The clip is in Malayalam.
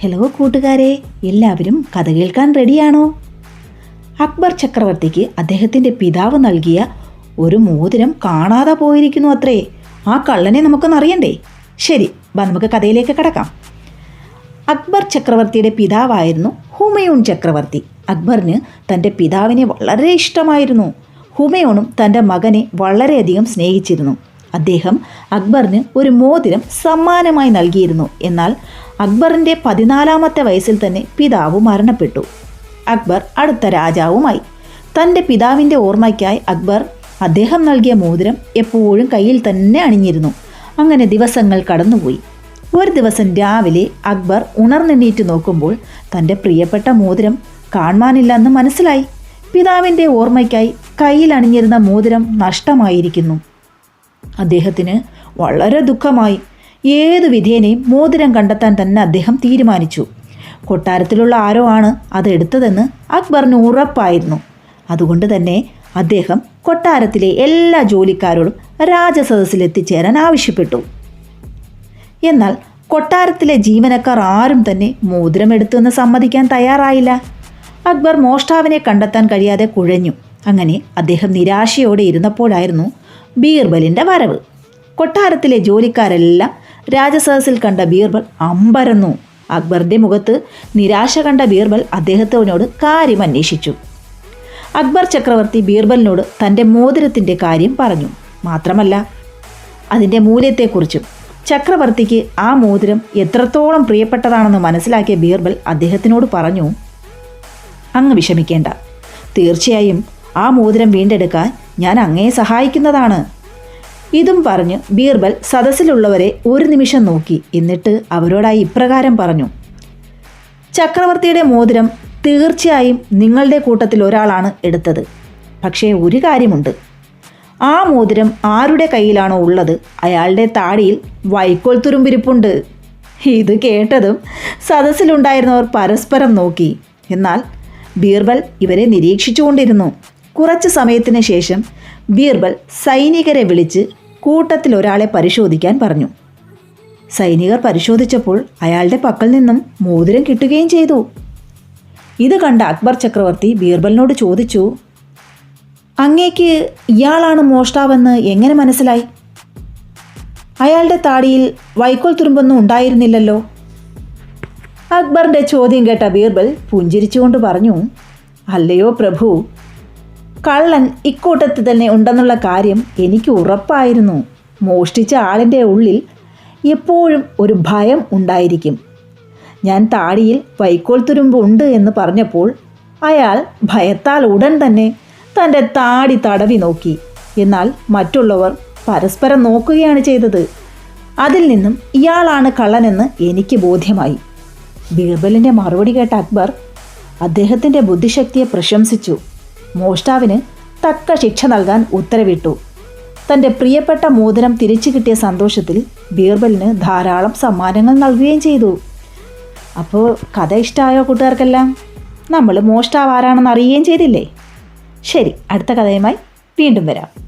ഹലോ കൂട്ടുകാരെ. എല്ലാവരും കഥ കേൾക്കാൻ റെഡിയാണോ അക്ബർ ചക്രവർത്തിക്ക് അദ്ദേഹത്തിന്റെ പിതാവ് നൽകിയ ഒരു മോതിരം കാണാതെ പോയിരിക്കുന്നു അത്രേ. ആ കള്ളനെ നമുക്കൊന്നറിയണ്ടേ ശരി വാ നമുക്ക് കഥയിലേക്ക് കിടക്കാം. അക്ബർ ചക്രവർത്തിയുടെ പിതാവായിരുന്നു ഹുമയൂൺ ചക്രവർത്തി. അക്ബറിന് തന്റെ പിതാവിനെ വളരെ ഇഷ്ടമായിരുന്നു. ഹുമയൂണും തന്റെ മകനെ വളരെയധികം സ്നേഹിച്ചിരുന്നു. അദ്ദേഹം അക്ബറിന് ഒരു മോതിരം സമ്മാനമായി നൽകിയിരുന്നു. എന്നാൽ അക്ബറിന്റെ പതിനാലാമത്തെ വയസ്സിൽ തന്നെ പിതാവ് മരണപ്പെട്ടു. അക്ബർ അടുത്ത രാജാവുമായി. തന്റെ പിതാവിന്റെ ഓർമ്മയ്ക്കായി അക്ബർ അദ്ദേഹം നൽകിയ മോതിരം എപ്പോഴും കയ്യിൽ തന്നെ അണിഞ്ഞിരുന്നു. അങ്ങനെ ദിവസങ്ങൾ കടന്നുപോയി. ഒരു ദിവസം രാവിലെ അക്ബർ ഉണർന്നെണ്ണീറ്റ് നോക്കുമ്പോൾ തന്റെ പ്രിയപ്പെട്ട മോതിരം കാണുവാനില്ലെന്ന് മനസ്സിലായി. പിതാവിന്റെ ഓർമ്മയ്ക്കായി കയ്യിൽ അണിഞ്ഞിരുന്ന മോതിരം നഷ്ടമായിരിക്കുന്നു. അദ്ദേഹത്തിന് വളരെ ദുഃഖമായി. ഏതു വിധേനയും മോതിരം കണ്ടെത്താൻ തന്നെ അദ്ദേഹം തീരുമാനിച്ചു. കൊട്ടാരത്തിലുള്ള ആരോ ആണ് അത് എടുത്തതെന്ന് അക്ബറിന് ഉറപ്പായിരുന്നു. അതുകൊണ്ട് തന്നെ അദ്ദേഹം കൊട്ടാരത്തിലെ എല്ലാ ജോലിക്കാരോടും രാജസദസ്സിൽ എത്തിച്ചേരാൻ ആവശ്യപ്പെട്ടു. എന്നാൽ കൊട്ടാരത്തിലെ ജീവനക്കാർ ആരും തന്നെ മോതിരമെടുത്തുവെന്ന് സമ്മതിക്കാൻ തയ്യാറായില്ല. അക്ബർ മോഷ്ടാവിനെ കണ്ടെത്താൻ കഴിയാതെ കുഴഞ്ഞു. അങ്ങനെ അദ്ദേഹം നിരാശയോടെ ഇരുന്നപ്പോഴായിരുന്നു ബീർബലിന്റെ വരവ്. കൊട്ടാരത്തിലെ ജോലിക്കാരെല്ലാം രാജസദസ്സിൽ കണ്ട ബീർബൽ അമ്പരന്നു. അക്ബറിന്റെ മുഖത്ത് നിരാശ കണ്ട ബീർബൽ അദ്ദേഹത്തിനോട് കാര്യം അന്വേഷിച്ചു അക്ബർ ചക്രവർത്തി ബീർബലിനോട് തന്റെ മോതിരത്തിന്റെ കാര്യം പറഞ്ഞു. മാത്രമല്ല അതിന്റെ മൂല്യത്തെക്കുറിച്ചും ചക്രവർത്തിക്ക് ആ മോതിരം എത്രത്തോളം പ്രിയപ്പെട്ടതാണെന്ന് മനസ്സിലാക്കിയ ബീർബൽ അദ്ദേഹത്തിനോട് പറഞ്ഞു അങ്ങ് വിഷമിക്കേണ്ട. തീർച്ചയായും ആ മോതിരം വീണ്ടെടുക്കാൻ ഞാൻ അങ്ങയെ സഹായിക്കുന്നതാണ്. ഇതും പറഞ്ഞ് ബീർബൽ സദസ്സിലുള്ളവരെ ഒരു നിമിഷം നോക്കി എന്നിട്ട് അവരോടായി ഇപ്രകാരം പറഞ്ഞു ചക്രവർത്തിയുടെ മോതിരം തീർച്ചയായും നിങ്ങളുടെ കൂട്ടത്തിൽ ഒരാളാണ് എടുത്തത്. പക്ഷേ ഒരു കാര്യമുണ്ട്. ആ മോതിരം ആരുടെ കയ്യിലാണോ ഉള്ളത്? അയാളുടെ താടിയിൽ വൈക്കോൽ തുരുമ്പിരിപ്പുണ്ട്. ഇത് കേട്ടതും സദസ്സിലുണ്ടായിരുന്നവർ പരസ്പരം നോക്കി. എന്നാൽ ബീർബൽ ഇവരെ നിരീക്ഷിച്ചുകൊണ്ടിരുന്നു. കുറച്ച് സമയത്തിന് ശേഷം ബീർബൽ സൈനികരെ വിളിച്ച് കൂട്ടത്തിൽ ഒരാളെ പരിശോധിക്കാൻ പറഞ്ഞു. സൈനികർ പരിശോധിച്ചപ്പോൾ അയാളുടെ പക്കൽ നിന്നും മോതിരം കിട്ടുകയും ചെയ്തു. ഇത് കണ്ട അക്ബർ ചക്രവർത്തി ബീർബലിനോട് ചോദിച്ചു അങ്ങേക്ക് ഇയാളാണ് മോഷ്ടാവെന്ന് എങ്ങനെ മനസ്സിലായി? അയാളുടെ താടിയിൽ വൈക്കോൽ തുരുമ്പൊന്നും ഉണ്ടായിരുന്നില്ലല്ലോ. അക്ബറിന്റെ ചോദ്യം കേട്ട ബീർബൽ പുഞ്ചിരിച്ചുകൊണ്ട് പറഞ്ഞു അല്ലയോ പ്രഭു കള്ളൻ ഇക്കൂട്ടത്തിൽ തന്നെ ഉണ്ടെന്നുള്ള കാര്യം എനിക്ക് ഉറപ്പായിരുന്നു. മോഷ്ടിച്ച ആളിന്റെ ഉള്ളിൽ എപ്പോഴും ഒരു ഭയം ഉണ്ടായിരിക്കും. ഞാൻ താടിയിൽ വൈക്കോൽ തുരുമ്പ് ഉണ്ട് എന്ന് പറഞ്ഞപ്പോൾ അയാൾ ഭയത്താൽ ഉടൻ തന്നെ തന്റെ താടി തടവി നോക്കി. എന്നാൽ മറ്റുള്ളവർ പരസ്പരം നോക്കുകയാണ് ചെയ്തത്. അതിൽ നിന്നും ഇയാളാണ് കള്ളനെന്ന് എനിക്ക് ബോധ്യമായി. ബീർബലിന്റെ മറുപടി കേട്ട അക്ബർ അദ്ദേഹത്തിന്റെ ബുദ്ധിശക്തിയെ പ്രശംസിച്ചു. മോഷ്ടാവിന് തക്ക ശിക്ഷ നൽകാൻ ഉത്തരവിട്ടു. തന്റെ പ്രിയപ്പെട്ട മോതിരം തിരിച്ചു കിട്ടിയ സന്തോഷത്തിൽ ബീർബലിന് ധാരാളം സമ്മാനങ്ങൾ നൽകുകയും ചെയ്തു. അപ്പോൾ കഥ ഇഷ്ടമായോ കൂട്ടുകാർക്കെല്ലാം? നമ്മൾ മോഷ്ടാവ് ആരാണെന്ന് അറിയുകയും ചെയ്തില്ലേ? ശരി അടുത്ത കഥയുമായി വീണ്ടും വരാം.